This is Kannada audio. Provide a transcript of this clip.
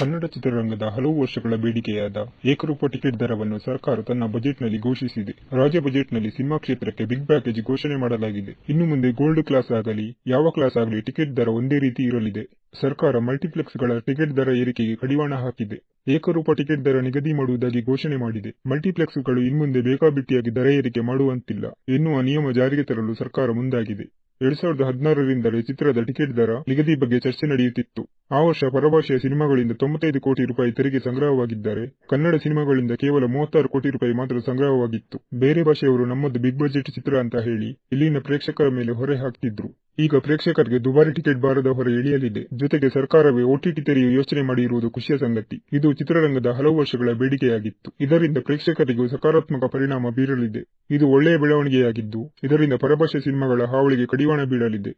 ಕನ್ನಡ ಚಿತ್ರರಂಗದ ಹಲವು ವರ್ಷಗಳ ಬೇಡಿಕೆಯಾದ ಏಕರೂಪ ಟಿಕೆಟ್ ದರವನ್ನು ಸರ್ಕಾರ ತನ್ನ ಬಜೆಟ್ನಲ್ಲಿ ಘೋಷಿಸಿದೆ. ರಾಜ್ಯ ಬಜೆಟ್ನಲ್ಲಿ ಸಿನಿಮಾ ಕ್ಷೇತ್ರಕ್ಕೆ ಬಿಗ್ ಪ್ಯಾಕೇಜ್ ಘೋಷಣೆ ಮಾಡಲಾಗಿದೆ. ಇನ್ನು ಮುಂದೆ ಗೋಲ್ಡ್ ಕ್ಲಾಸ್ ಆಗಲಿ, ಯಾವ ಕ್ಲಾಸ್ ಆಗಲಿ ಟಿಕೆಟ್ ದರ ಒಂದೇ ರೀತಿ ಇರಲಿದೆ. ಸರ್ಕಾರ ಮಲ್ಟಿಪ್ಲೆಕ್ಸ್ಗಳ ಟಿಕೆಟ್ ದರ ಏರಿಕೆಗೆ ಕಡಿವಾಣ ಹಾಕಿದೆ. ಏಕರೂಪ ಟಿಕೆಟ್ ದರ ನಿಗದಿ ಮಾಡುವುದಾಗಿ ಘೋಷಣೆ ಮಾಡಿದೆ. ಮಲ್ಟಿಪ್ಲೆಕ್ಸ್ಗಳು ಇನ್ಮುಂದೆ ಬೇಕಾಬಿಟ್ಟಿಯಾಗಿ ದರ ಏರಿಕೆ ಮಾಡುವಂತಿಲ್ಲ ಎನ್ನುವ ನಿಯಮ ಜಾರಿಗೆ ತರಲು ಸರ್ಕಾರ ಮುಂದಾಗಿದೆ. ಎರಡ್ ಸಾವಿರದ ಹದಿನಾರರಿಂದಲೇ ಚಿತ್ರದ ಟಿಕೆಟ್ ದರ ನಿಗದಿ ಬಗ್ಗೆ ಚರ್ಚೆ ನಡೆಯುತ್ತಿತ್ತು. ಆ ವರ್ಷ ಪರಭಾಷೆಯ ಸಿನಿಮಾಗಳಿಂದ ತೊಂಬತ್ತೈದು ಕೋಟಿ ರೂಪಾಯಿ ತೆರಿಗೆ ಸಂಗ್ರಹವಾಗಿದ್ದರೆ, ಕನ್ನಡ ಸಿನಿಮಾಗಳಿಂದ ಕೇವಲ ಮೂವತ್ತಾರು ಕೋಟಿ ರೂಪಾಯಿ ಮಾತ್ರ ಸಂಗ್ರಹವಾಗಿತ್ತು. ಬೇರೆ ಭಾಷೆಯವರು ನಮ್ಮದು ಬಿಗ್ ಬಜೆಟ್ ಚಿತ್ರ ಅಂತ ಹೇಳಿ ಇಲ್ಲಿನ ಪ್ರೇಕ್ಷಕರ ಮೇಲೆ ಹೊರೆ ಹಾಕ್ತಿದ್ರು. ಈಗ ಪ್ರೇಕ್ಷಕರಿಗೆ ದುಬಾರಿ ಟಿಕೆಟ್ ಬಾರದ ಹೊರ ಇಳಿಯಲಿದೆ ಜೊತೆಗೆ ಸರ್ಕಾರವೇ ಒಟಿಟಿ ತೆರೆಯುವ ಯೋಚನೆ ಮಾಡಿರುವುದು ಖುಷಿಯ ಸಂಗತಿ. ಇದು ಚಿತ್ರರಂಗದ ಹಲವು ವರ್ಷಗಳ ಬೇಡಿಕೆಯಾಗಿತ್ತು. ಇದರಿಂದ ಪ್ರೇಕ್ಷಕರಿಗೂ ಸಕಾರಾತ್ಮಕ ಪರಿಣಾಮ ಬೀರಲಿದೆ. ಇದು ಒಳ್ಳೆಯ ಬೆಳವಣಿಗೆಯಾಗಿದ್ದು, ಇದರಿಂದ ಪರಭಾಷೆ ಸಿನಿಮಾಗಳ ಹಾವಳಿಗೆ ಕಡಿವಾಣ ಬೀಳಲಿದೆ.